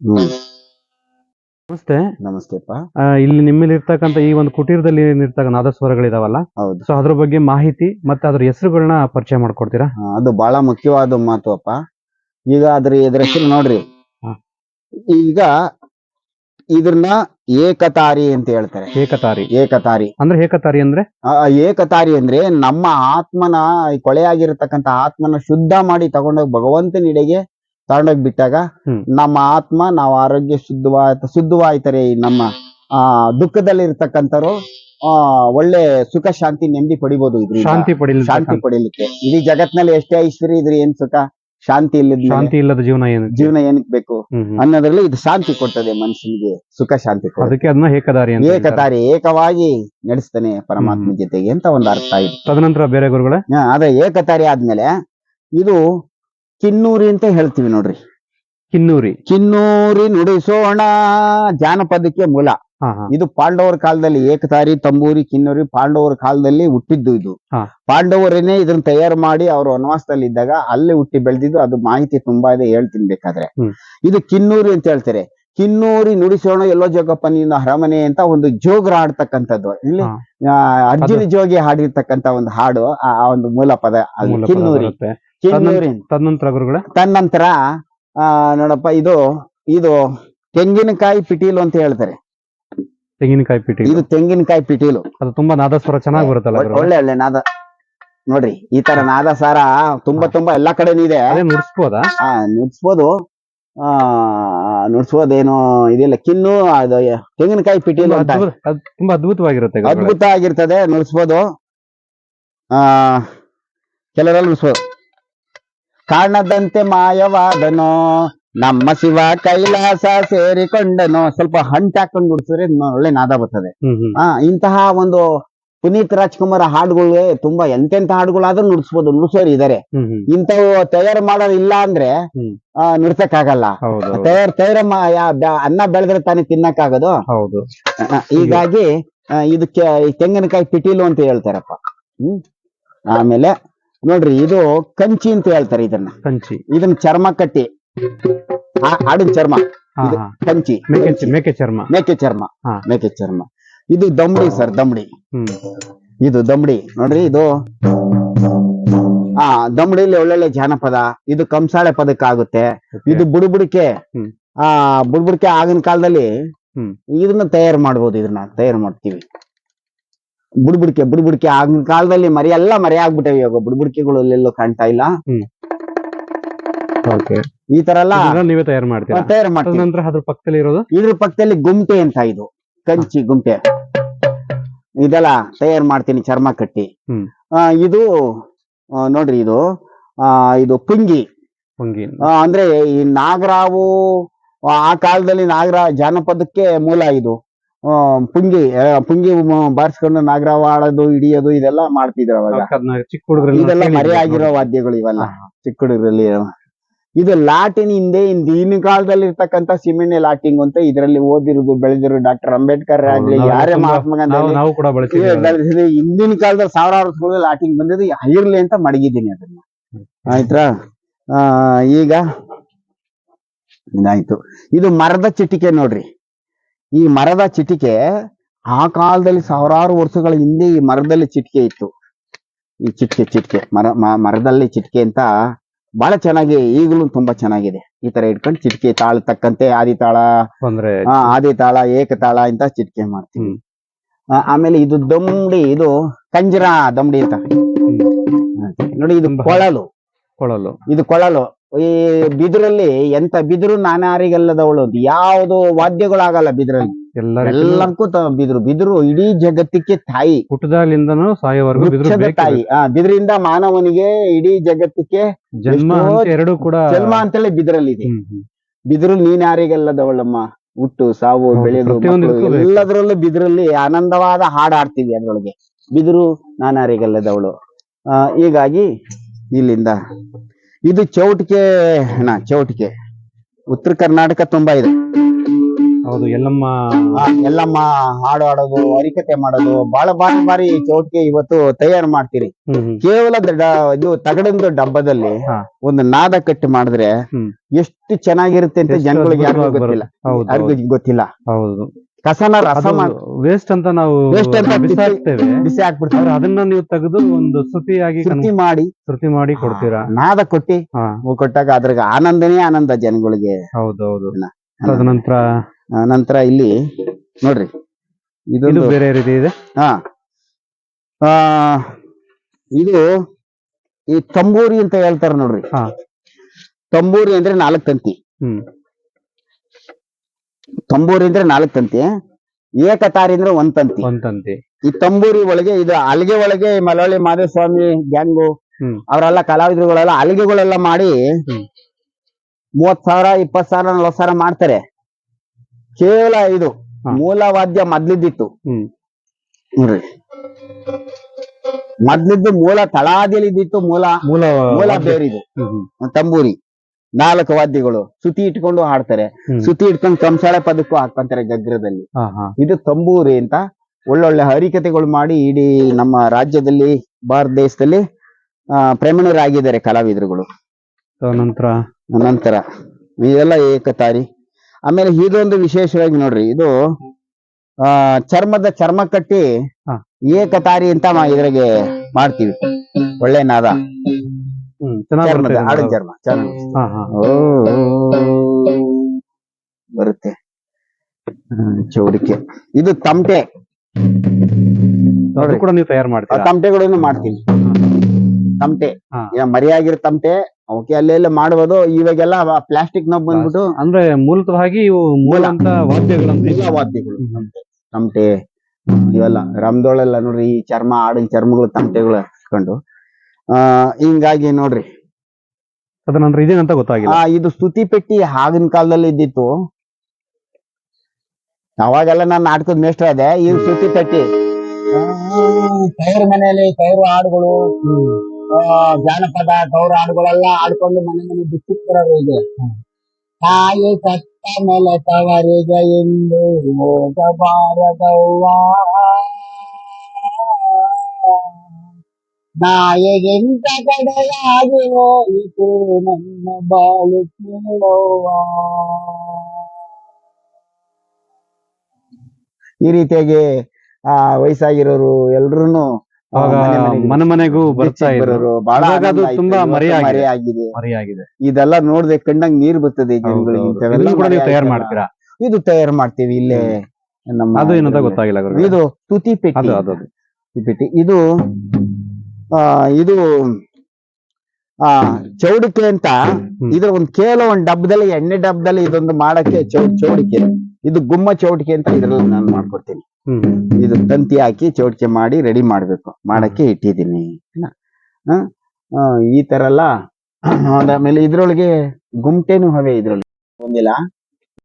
ಹ್ಮ್. ನಮಸ್ತೆ. ನಮಸ್ತೆಪ್ಪ. ಆ, ಇಲ್ಲಿ ನಿಮ್ಮಲ್ಲಿ ಇರ್ತಕ್ಕಂಥ ಈ ಒಂದು ಕುಟೀರದಲ್ಲಿ ಇರ್ತಕ್ಕಂಥ ನಾದಸ್ವರಗಳಿದಾವಲ್ಲ ಹೌದು. ಸೊ ಅದ್ರ ಬಗ್ಗೆ ಮಾಹಿತಿ ಮತ್ತೆ ಅದ್ರ ಹೆಸರುಗಳನ್ನ ಪರಿಚಯ ಮಾಡ್ಕೊಡ್ತೀರಾ? ಆ, ಅದು ಬಹಳ ಮುಖ್ಯವಾದ ಮಾತು ಅಪ್ಪ ಈಗ ಅದ್ರ ಇದ್ರ ಹೆಸರು ನೋಡ್ರಿ. ಹಾ. ಈಗ ಇದನ್ನ ಏಕತಾರಿ ಅಂತ ಹೇಳ್ತಾರೆ. ಏಕತಾರಿ. ಏಕತಾರಿ. ಅಂದ್ರೆ ಏಕತಾರಿ ಅಂದ್ರೆ? ಆ ಆ ಏಕತಾರಿ ಅಂದ್ರೆ ನಮ್ಮ ಆತ್ಮನ ಈ ಕೊಳೆಯಾಗಿರ್ತಕ್ಕಂಥ ಆತ್ಮನ ಶುದ್ಧ ಮಾಡಿ ತಗೊಂಡೋಗಿ ಭಗವಂತನಿಡೆಗೆ ತಗೊಂಡೋಗಿ ಬಿಟ್ಟಾಗ ನಮ್ಮ ಆತ್ಮ ನಾವು ಆರೋಗ್ಯ ಶುದ್ಧವಾಯ್ತ ಶುದ್ಧವಾಯ್ತಾರೆ ನಮ್ಮ ಆ ದುಃಖದಲ್ಲಿ ಇರ್ತಕ್ಕಂಥವ್ರು ಆ ಒಳ್ಳೆ ಸುಖ ಶಾಂತಿ ನೆಮ್ಮದಿ ಪಡಿಬಹುದು ಇದ್ರಿಂದ. ಶಾಂತಿ ಪಡಿಲಿ ಶಾಂತಿ ಪಡಿಲಿಕ್ಕೆ. ಇಡೀ ಜಗತ್ನಲ್ಲಿ ಎಷ್ಟೇ ಐಶ್ವರ್ಯ ಇದ್ರೆ ಏನ್ ಸುಖ? ಶಾಂತಿ ಇಲ್ಲದ ಶಾಂತಿ ಇಲ್ಲದ ಜೀವನ ಏನು? ಜೀವನ ಏನಕ್ ಬೇಕು. ಅನ್ನೋದ್ರಲ್ಲಿ ಇದು ಶಾಂತಿ ಕೊಡ್ತದೆ ಮನುಷ್ಯನಿಗೆ ಸುಖ ಶಾಂತಿ ಅದಕ್ಕೆ ಅದನ್ನ ಏಕದಾರಿ ಅಂತ ಏಕತಾರಿ ಏಕವಾಗಿ ನಡೆಸ್ತಾನೆ ಪರಮಾತ್ಮ ಜೊತೆಗೆ ಅಂತ ಒಂದು ಅರ್ಥ ಇದೆ ತದನಂತರ ಬೇರೆ ಗುರುಗಳೇ? ಅದೇ ಏಕತಾರಿ ಆದ್ಮೇಲೆ ಇದು ಕಿನ್ನೂರಿ ಅಂತ ಹೇಳ್ತೀವಿ ನೋಡ್ರಿ. ಕಿನ್ನೂರಿ. ಕಿನ್ನೂರಿ ನುಡಿಸೋಣ ಜಾನಪದಕ್ಕೆ ಮೂಲ. ಹಾ ಹಾ. ಇದು ಪಾಂಡವರ ಕಾಲದಲ್ಲಿ ಏಕತಾರಿ ತಂಬೂರಿ ಕಿನ್ನೂರಿ ಪಾಂಡವರ ಕಾಲದಲ್ಲಿ ಹುಟ್ಟಿದ್ದು ಇದು. ಹಾ. ಪಾಂಡವರೇನೆ ಇದನ್ನ ತಯಾರು ಮಾಡಿ ಅವರು ವನವಾಸದಲ್ಲಿ ಇದ್ದಾಗ ಅಲ್ಲೇ ಹುಟ್ಟಿ ಬೆಳೆದಿದ್ದು ಅದು ಮಾಹಿತಿ ತುಂಬಾ ಇದೆ ಹೇಳ್ತೀನಿ ಬೇಕಾದ್ರೆ. ಹ್ಮ್. ಇದು ಕಿನ್ನೂರಿ ಅಂತ ಹೇಳ್ತಾರೆ. ಕಿನ್ನೂರಿ ನುಡಿಸೋಣ ಎಲ್ಲೋ ಜೋಗಪ್ಪ ನೀನು ಅರಮನೆ ಅಂತ ಒಂದು ಜೋಗ್ರ ಆಡ್ತಕ್ಕಂಥದ್ದು ಇಲ್ಲಿ ಹಾ. ಆ, ಅರ್ಜುನ ಜೋಗಿ ಹಾಡಿರ್ತಕ್ಕಂತ ಒಂದು ಹಾಡು ಆ ಆ ಒಂದು ಮೂಲ ಪದ ಅದು ಮೂಲ ಪದ ಕಿನ್ನೂರಿ. ಬರುತ್ತೆ. ಕಿನ್ನೂರಿ ತದನಂತರ ಗುರುಗಳೇ. ತನ್ನಂತರ ಆ ನೋಡಪ್ಪ ಇದು ಇದು ತೆಂಗಿನಕಾಯಿ ಪಿಟೀಲು ಅಂತ ಹೇಳ್ತಾರೆ. ತೆಂಗಿನಕಾಯಿ ಪಿಟೀಲು. ಇದು ತೆಂಗಿನಕಾಯಿ ಪಿಟೀಲು. ಅದು ತುಂಬಾ ನಾದಸ್ವರ ಚೆನ್ನಾಗಿ ಬರುತ್ತಲ್ಲ ಒಳ್ಳೆ- ಒಳ್ಳೆ ನಾದ. ನೋಡ್ರಿ ಈ ತರ ನಾದ ಸಾರ ತುಂಬಾ ತುಂಬಾ ಎಲ್ಲಾ ಕಡೆನೂ ಇದೆ. ನುಡಿಸ್ಬೋದಾ? ಆ ನುಡ್ಸ್ಬೋದು. ಆ ನುಡ್ಸ್ಬೋದೇನು ಇದಿಲ್ಲ. ಕಿನ್ನು ಅದು ತೆಂಗಿನಕಾಯಿ ಪಿಟೀಲು ತುಂಬಾ ಅಂತ ತುಂಬಾ ಅದ್ಭುತವಾಗಿರುತ್ತೆ. ಅದ್ಭುತ ಆಗಿರ್ತದೆ ನುಡ್ಸ್ಬೋದು. ಆ ಕೆಲವರಲ್ಲಿ ನುಡ್ಸ್ಬೋದು. ಕಾಣದಂತೆ ಮಾಯವಾದನೋ ನಮ್ಮ ಶಿವ ಕೈಲಾಸ ಸೇರಿಕೊಂಡನೋ ಸ್ವಲ್ಪ ಹಂಟ್ ಹಾಕೊಂಡು ನುಡ್ಸಿದ್ರೆ ಒಳ್ಳೆ ನಾದ ಬರ್ತದೆ. ಆ ಇಂತಹ ಒಂದು ಪುನೀತ್ ರಾಜ್ಕುಮಾರ್ ಹಾಡುಗಳಿಗೆ ತುಂಬಾ ಎಂತೆಂತ ಹಾಡುಗಳಾದ್ರೂ ನುಡಿಸ್ಬೋದು ನುಡಿಸೋರು ಇದಾರೆ. ಇಂಥವು ತಯಾರು ಮಾಡೋರು ಇಲ್ಲ ಅಂದ್ರೆ ಹ್ಮ್. ಆ ನುಡ್ಸಕ್ಕಾಗಲ್ಲ. ಹೌದು ಹೌದು. ತಯಾರ್ ತಯಾರ ಅನ್ನ ಬೆಳೆದ್ರೆ ತಾನೇ ತಿನ್ನಕ್ಕಾಗೋದು. ಹೀಗಾಗಿ ಇದಕ್ಕೆ ಈ ತೆಂಗಿನಕಾಯಿ ಪಿಟೀಲು ಅಂತ ಹೇಳ್ತಾರಪ್ಪ. ಹ್ಮ್? ಆಮೇಲೆ ನೋಡ್ರಿ ಇದು ಕಂಚಿ ಅಂತ ಹೇಳ್ತಾರೆ ಇದನ್ನ. ಕಂಚಿ. ಇದನ್ನ ಚರ್ಮ ಕಟ್ಟಿ. ಆಡಿನ ಚರ್ಮ. ಇದು ಕಂಚಿ. ಮೇಕೆ ಮೇಕೆ ಚರ್ಮ. ಮೇಕೆ ಚರ್ಮ. ಮೇಕೆ ಚರ್ಮ. ಇದು ದಮ್ಡಿ ಸರ್ ದಮ್ಡಿ. ಇದು ದಮ್ಡಿ. ನೋಡ್ರಿ ಇದು ಆ ದಮ್ಡಿಲಿ ಒಳ್ಳೊಳ್ಳೆ ಜಾನಪದ ಇದು ಕಂಸಾಳೆ ಪದಕ್ಕಾಗುತ್ತೆ ಇದು ಬುಡುಬುಡಿಕೆ. ಆ ಬುಡುಬುಡಿಕೆ ಆಗಿನ ಕಾಲದಲ್ಲಿ ಇದನ್ನ ತಯಾರು ಮಾಡ್ಬೋದು ಇದನ್ನ ತಯಾರು ಮಾಡ್ತೀವಿ. ಬುಡುಬುಡಿಕೆ ಬುಡ್ಬುಡಿಕೆ ಆಗಿನ ಕಾಲದಲ್ಲಿ ಮರಿ ಎಲ್ಲ ಮರಿ ಆಗ್ಬಿಟ್ಟವೆ ಇವಾಗ. ಬುಡ್ಬುಡಿಕೆಗಳು ಎಲ್ಲೆಲ್ಲೂ ಕಾಣ್ತಾ ಇಲ್ಲ. ಓಕೆ. ಈ ತರ ಎಲ್ಲ ನೀವೇ ತಯಾರು ಮಾಡ್ತೀರಾ? ತಯಾರು ಮಾಡ್ತೀವಿ. ತದನಂತರ ಅದ್ರ ಪಕ್ಕದಲ್ಲಿ ಇರೋದು? ಇದ್ರ ಪಕ್ಕದಲ್ಲಿ ಗುಮ್ಟೆ ಅಂತ ಇದು. ಕಂಚಿ ಗುಮ್ಟೆ ಇದೆಲ್ಲ ತಯಾರು ಮಾಡ್ತೀನಿ ಚರ್ಮ ಕಟ್ಟಿ. ಇದು ನೋಡ್ರಿ ಇದು. ಇದು ಪುಂಗಿ. ಪುಂಗಿ. ಅಂದ್ರೆ ಈ ನಾಗರಾವು ಆ ಕಾಲದಲ್ಲಿ ನಾಗರ ಜಾನಪದಕ್ಕೆ ಮೂಲ ಇದು. ಪುಂಗಿ ಆ, ಪುಂಗಿ ಮ- ಬಾರಿಸ್ಕೊಂಡು ನಾಗರಾವ ಆಡೋದು ಹಿಡಿಯೋದು ಇದೆಲ್ಲ ಮಾಡ್ತಿದ್ರು ಅವಾಗ. ಚಿಕ್ಕ ಹುಡುಗರೆಲ್ಲ ಇದೆಲ್ಲ. ಮರೆಯಾಗಿರೋ ವಾದ್ಯಗಳು ಇವೆಲ್ಲ. ಚಿಕ್ಕ ಹುಡುಗರಲ್ಲಿ ಇದು ಲಾಟಿನ್ ಹಿಂದೆ ಹಿಂದಿನ ಕಾಲದಲ್ಲಿ ಇರ್ತಕ್ಕಂಥ ಸಿಮೆಂಟ್ ಲಾಟಿಂಗ್ ಅಂತ ಇದರಲ್ಲಿ ಓದಿರೋದು ಬೆಳೆದಿರೋ ಡಾಕ್ಟರ್ ಅಂಬೇಡ್ಕರ್ ಆಗ್ಲಿ ಯಾರೇ ತುಂಬಾ- ಮಹಾತ್ಮ ಗಾಂಧಿ ನಾವು ಕೂಡ. ಹಿಂದಿನ ಕಾಲದಲ್ಲಿ ಸಾವಿರಾರು ವರ್ಷಗಳಲ್ಲಿ ಲಾಟಿಂಗ್ ಬಂದಿದ್ದು ಇರ್ಲಿ ಅಂತ ಮಡಗಿದ್ದೀನಿ ಅದನ್ನ. ಆಯ್ತಾ ಆ, ಈಗ ಇದಾಯ್ತು. ಇದು ಮರದ ಚಿಟಿಕೆ ನೋಡ್ರಿ. ಈ ಮರದ ಚಿಟಿಕೆ ಆ ಕಾಲದಲ್ಲಿ ಸಾವಿರಾರು ವರ್ಷಗಳ ಹಿಂದೆ ಈ ಮರದಲ್ಲಿ ಚಿಟಿಕೆ ಇತ್ತು. ಈ ಚಿಟಿಕೆ ಚಿಟಿಕೆ ಮರ ಮರದಲ್ಲಿ ಚಿಟಿಕೆ ಅಂತ ಬಹಳ ಚೆನ್ನಾಗಿ ಈಗಲೂ ತುಂಬಾ ಚೆನ್ನಾಗಿದೆ. ಈ ತರ ಇಟ್ಕೊಂಡು ಚಿಟಿಕೆ ತಾಳ ತಕ್ಕಂತೆ ಆದಿತಾಳ ಅಂದ್ರೆ ಆ, ಆದಿ ತಾಳ ಏಕ ತಾಳ ಅಂತ ಚಿಟಿಕೆ ಮಾಡ್ತೀವಿ. ಆಮೇಲೆ ಇದು ದಮ್ಡಿ ಇದು ಕಂಜರ ದಮ್ಡಿ ಅಂತ. ನೋಡಿ ಇದು ಕೊಳಲು. ಕೊಳಲು. ಇದು ಕೊಳಲು. ಈ ಬಿದಿರಲ್ಲಿ ಎಂತ ಬಿದಿರು ನಾನಾರಿಗೆಲ್ಲದವಳು ಅಂತ. ಯಾವುದು ವಾದ್ಯಗಳಾಗಲ್ಲ ಬಿದಿರಲ್ಲಿ. ಎಲ್ಲರಿಗೂ ಎಲ್ಲಕ್ಕೂ ತ- ಬಿದಿರು. ಬಿದಿರು ಇಡೀ ಜಗತ್ತಿಗೆ ತಾಯಿ. ಹುಟ್ಟದಾಗ್ಲಿಂದನೂ ಸಾಯೋವರೆಗೂ ಬಿದ್ರು ವೃಕ್ಷದ ತಾಯಿ. ಆ ಬಿದಿರಿಂದ ಮಾನವನಿಗೆ ಇಡೀ ಜಗತ್ತಿಗೆ ಜನ್ಮ ಎಷ್ಟೋ ಅಂತ ಎರಡು ಕೂಡ ಜನ್ಮ ಅಂತೇಳಿ ಬಿದಿರಲ್ಲಿ ಇದೆ ಹ್ಮ್, ಹ್ಮ್. ಬಿದಿರು ನೀನಾರಿಗಲ್ಲದವಳಮ್ಮ. ಹುಟ್ಟು ಸಾವು ಹೌದು, ಬೆಳೆದು ಪ್ರತಿಯೊಂದಕ್ಕೂ ಮಕ್ಕಳು ಬೇಕು. ಎಲ್ಲದರಲ್ಲೂ ಬಿದಿರಲ್ಲಿ ಆನಂದವಾದ ಹಾಡು ಆಡ್ತೀವಿ ಅದ್ರೊಳಗೆ. ಬಿದಿರು ನಾನಾರಿಗೆಲ್ಲದವಳು. ಆ, ಹೀಗಾಗಿ ಇಲ್ಲಿಂದ ಇದು ಚೌಟಿಕೆ ಅಣ್ಣ ಚೌಟಿಕೆ. ಉತ್ತರ ಕರ್ನಾಟಕ ತುಂಬಾ ಇದೆ. ಹೌದು ಎಲ್ಲಮ್ಮ ಆ, ಎಲ್ಲಮ್ಮ ಹಾಡು ಹಾಡೋದು ಅರಿಕತೆ ಮಾಡೋದು ಬಹಳ ಬಾರಿ ಬಾರಿ ಚೌಟಿಕೆ ಇವತ್ತು ತಯಾರು ಮಾಡ್ತೀರಿ. ಹ್ಮ್ ಹ್ಮ್. ಕೇವಲ ಇದು ತಗಡಂದು ಡಬ್ಬದಲ್ಲಿ ಹಾ. ಒಂದು ನಾದ ಕಟ್ಟಿ ಮಾಡಿದ್ರೆ ಹ್ಮ್. ಎಷ್ಟು ಚೆನ್ನಾಗಿರುತ್ತೆ ಅಂತ ಎಷ್ಟು ಜನಗಳಿಗೆ ಯಾರಿಗೂ ಅದ್ಭುತವಾಗಿ ಗೊತ್ತಿಲ್ಲ. ಹೌದು ಯಾರಿಗೂ ಗೊತ್ತಿಲ್ಲ. ಹೌದು. ಕಸನ ರಸ ವೇಸ್ಟ್ ಅಂತ ನಾವು ವೇಸ್ಟ್ ಅಂತ ಬಿಸಾಕ್ತೇವೆ. ಬಿಸಿ ಹಾಕ್ಬಿಡ್ತಾರೆ ಅದನ್ನ ನೀವು ತೆಗೆದು ಒಂದು ಶ್ರುತಿಯಾಗಿ ಕೃತಿ ಮಾಡಿ. ಶ್ರುತಿ ಮಾಡಿ ಕೊಡ್ತೀರಾ? ನಾದ ಕೊಟ್ಟಿ. ಕೊಟ್ಟಾಗ ಅದ್ರಾಗ ಆನಂದನೇ ಆನಂದ ಜನಗಳಿಗೆ. ಹೌದೌದು. ಆ, ನಂತರ ಇಲ್ಲಿ ನೋಡ್ರಿ. ಇದು ಬೇರೆ ರೀತಿ ಇದೆ? ಹಾ. ಇದು ಈ ತಂಬೂರಿ ಅಂತ ಹೇಳ್ತಾರ ನೋಡ್ರಿ. ಹಾ. ತಂಬೂರಿ ಅಂದ್ರೆ ನಾಲ್ಕು ತಂತಿ. ಹ್ಮ್. ತಂಬೂರಿ ಅಂದ್ರೆ ನಾಲ್ಕು ತಂತಿ ಏಕತಾರಿ ಅಂದ್ರೆ ಒಂದ್ ತಂತಿ. ಒಂದ್ ತಂತಿ. ಈ ತಂಬೂರಿ ಒಳಗೆ ಇದು ಅಲ್ಗೆ ಒಳಗೆ ಮಲವಳ್ಳಿ ಮಾದೇಸ್ವಾಮಿ ಗ್ಯಾಂಗು ಹ್ಮ್. ಅವರೆಲ್ಲ ಕಲಾವಿದರುಗಳೆಲ್ಲ ಅಲ್ಗೆಗಳೆಲ್ಲ ಮಾಡಿ. ಮೂವತ್ ಸಾವಿರ ಇಪ್ಪತ್ ಸಾವಿರ ನಲ್ವತ್ ಸಾವಿರ ಮಾಡ್ತಾರೆ. ಕೇವಲ ಇದು ಹಾ. ಮೂಲ ವಾದ್ಯ ಮೊದ್ಲಿದ್ದಿತ್ತು. ಹ್ಮ್. ನೋಡ್ರಿ. ಮೊದ್ಲಿದ್ದು ಮೂಲ ತಳಾದಿಯಲ್ಲಿ ಇದ್ದಿತ್ತು ಮೂಲ ಮೂಲ. ಬೇರಿದು. ಹ್ಮ್ ಹ್ಮ್. ತಂಬೂರಿ. ನಾಲ್ಕು ವಾದ್ಯಗಳು ಸುತಿ ಇಟ್ಕೊಂಡು ಹಾಡ್ತಾರೆ. ಸುತಿ ಇಟ್ಕೊಂಡು ಕಂಸಾಳೆ ಪದಕ್ಕೂ ಹಾಕೊಂತಾರೆ ಗಗ್ರದಲ್ಲಿ ಇದು ತಂಬೂರಿ ಅಂತ ಒಳ್ಳೊಳ್ಳೆ ಹರಿಕತೆಗಳು ಮಾಡಿ ಇಡೀ ನಮ್ಮ ರಾಜ್ಯದಲ್ಲಿ ಭಾರತ ದೇಶದಲ್ಲಿ ಆ ಪ್ರಮೀಣರಾಗಿದ್ದಾರೆ ಕಲಾವಿದರುಗಳು. ನಂತರ? ನಂತರ ಇದೆಲ್ಲ ಏಕತಾರಿ. ಆಮೇಲೆ ಇದೊಂದು ವಿಶೇಷವಾಗಿ ನೋಡ್ರಿ ಇದು ಆ ಚರ್ಮದ ಚರ್ಮ ಕಟ್ಟಿ ಏಕತಾರಿ ಅಂತ ಇದ್ರಾಗೆ ಮಾಡ್ತೀವಿ. ಒಳ್ಳೆ ನಾದ. ಚೆನ್ನಾಗಿ ಆಡಿನ ಚರ್ಮ ಬರುತ್ತೆ. ಚೌಡಿಕೆ. ಇದು ತಮಟೆ ತಮಟೆ ನೋಡ್ರಿ. ಕೂಡ ನೀವು ತಯಾರು ಮಾಡ್ತೀರಾ? ತಮಟೆಗಳನ್ನು ಮಾಡ್ತೀನಿ. ತಮಟೆ ಮರಿಯಾಗಿರೋ ತಮಟೆ ಅವಕ್ಕೆ ಅಲ್ಲೆಲ್ಲ ಮಾಡಬಹುದು ಇವಾಗೆಲ್ಲ ಪ್ಲಾಸ್ಟಿಕ್ನ ಬಂದ್ಬಿಟ್ಟು ಅಂದ್ರೆ ಮೂಲತವಾಗಿ ಇವು ಮೂಲ. ಅಂತ ವಾದ್ಯಗಳು. ತಮಟೆ ಇವೆಲ್ಲ ರಮ್ದೊಳೆಲ್ಲ ನೋಡ್ರಿ ಈ ಚರ್ಮ ಆಡಿನ ಚರ್ಮಗಳು ತಮಟೆಗಳು ಹಾಕೊಂಡು ಆ ಹಿಂಗಾಗಿ ನೋಡ್ರಿ. ತದನಂತರ ಇದೇನಂತ ಗೊತ್ತಾಗಿಲ್ಲ. ಆ ಇದು ಸ್ತುತಿ ಪೆಟ್ಟಿ ಆಗಿನ ಕಾಲದಲ್ಲಿ ಇದ್ದಿತ್ತು. ಅವಾಗೆಲ್ಲ ನಾನು ನಾಟಕದ ಮೇಷ್ಟ್ರ ಅದೇ ಈಗ ಸ್ತುತಿ ಪೆಟ್ಟಿ. ತವರು ಮನೆಯಲ್ಲಿ ತವರು ಹಾಡುಗಳು ಆ, ಜಾನಪದ ತವರು ಹಾಡುಗಳೆಲ್ಲ ಆಡ್ಕೊಂಡು ಮನೆ ಮನೆ ಬರೋರು ಇದೆ ತಾಯಿ ಕಟ್ಟ ಮೇಲೆ ತವರಿಗೆ ಎಂದು ಹೋಗಬಾರದವ್ವ? ನಾಯಿಗಿಂತ ಕಡೆಯಾಗಿ ಹೋಯಿತು ನನ್ನ ಬಾಳು ಕೇಳೋವಾ ಈ ರೀತಿಯಾಗಿ ಆ ವಯಸ್ಸಾಗಿರೋರು ಎಲ್ರು ಮನೆ ಮನೆಗೂ ಬರ್ತಾ ಇದ್ರು. ಬಹಳ. ತುಂಬಾ ಮರೆಯಾಗಿದೆ. ಮರೆಯಾಗಿದೆ. ಇದೆಲ್ಲ ನೋಡ್ದೆ ಕಂಡಂಗ್ ನೀರ್ ಬರ್ತದೆ ಜನಗಳಿಗೆ ತಯಾರು. ಮಾಡ್ತೀರಾ? ಇದು ತಯಾರು ಮಾಡ್ತೀವಿ ಇಲ್ಲೇ ನಮ್ಮ ಅದು ಏನಂತ ಗೊತ್ತಾಗಿಲ್ಲ. ಇದು ತುತಿ ಪೆಟ್ಟಿ ಇದು ಇದು ಆ ಚೌಡಿಕೆ ಅಂತ. ಇದ್ರ ಒಂದು ಕೇವಲ ಒಂದ್ ಡಬ್ಬದಲ್ಲಿ ಎಣ್ಣೆ ಡಬ್ಬದಲ್ಲಿ ಇದೊಂದು ಮಾಡಕ್ಕೆ ಚೌ ಚೌಡಿಕೆ. ಇದು ಗುಮ್ಮ ಚೌಡಿಕೆ ಅಂತ ಇದ್ರಲ್ಲಿ ನಾನು ಮಾಡ್ಕೊಡ್ತೀನಿ. ಇದು ತಂತಿ ಹಾಕಿ ಚೌಡಿಕೆ ಮಾಡಿ ರೆಡಿ ಮಾಡ್ಬೇಕು. ಮಾಡಕ್ಕೆ ಇಟ್ಟಿದ್ದೀನಿ? ಆ, ಈ ತರ ಎಲ್ಲ. ಆಮೇಲೆ ಇದ್ರೊಳಗೆ ಗುಮ್ಟೆನೂ ಹವೆ ಇದ್ರೊಳಗೆ ಒಂದಿಲ್ಲ.